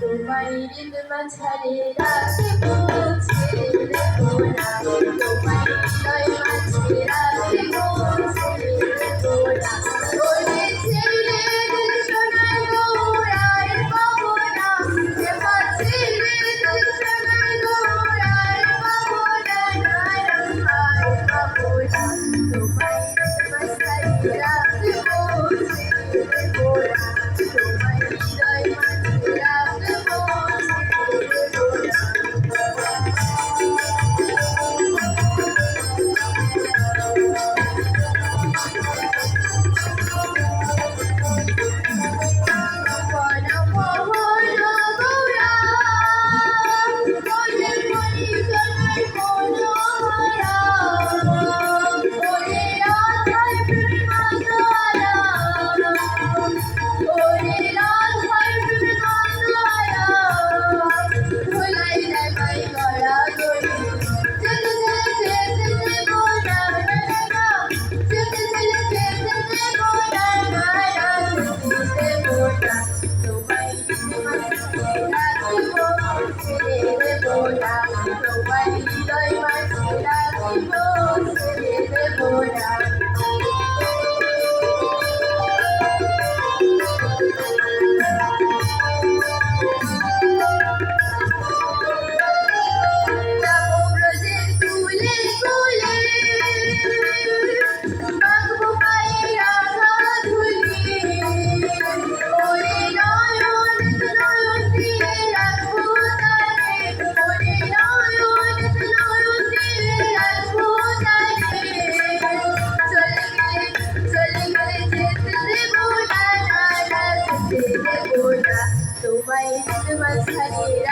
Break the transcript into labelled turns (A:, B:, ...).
A: তোমায় ঈদ মাঝারে রাখব ছেড়ে দেবো না। তোমায় হৃদয় وبيت مذهبي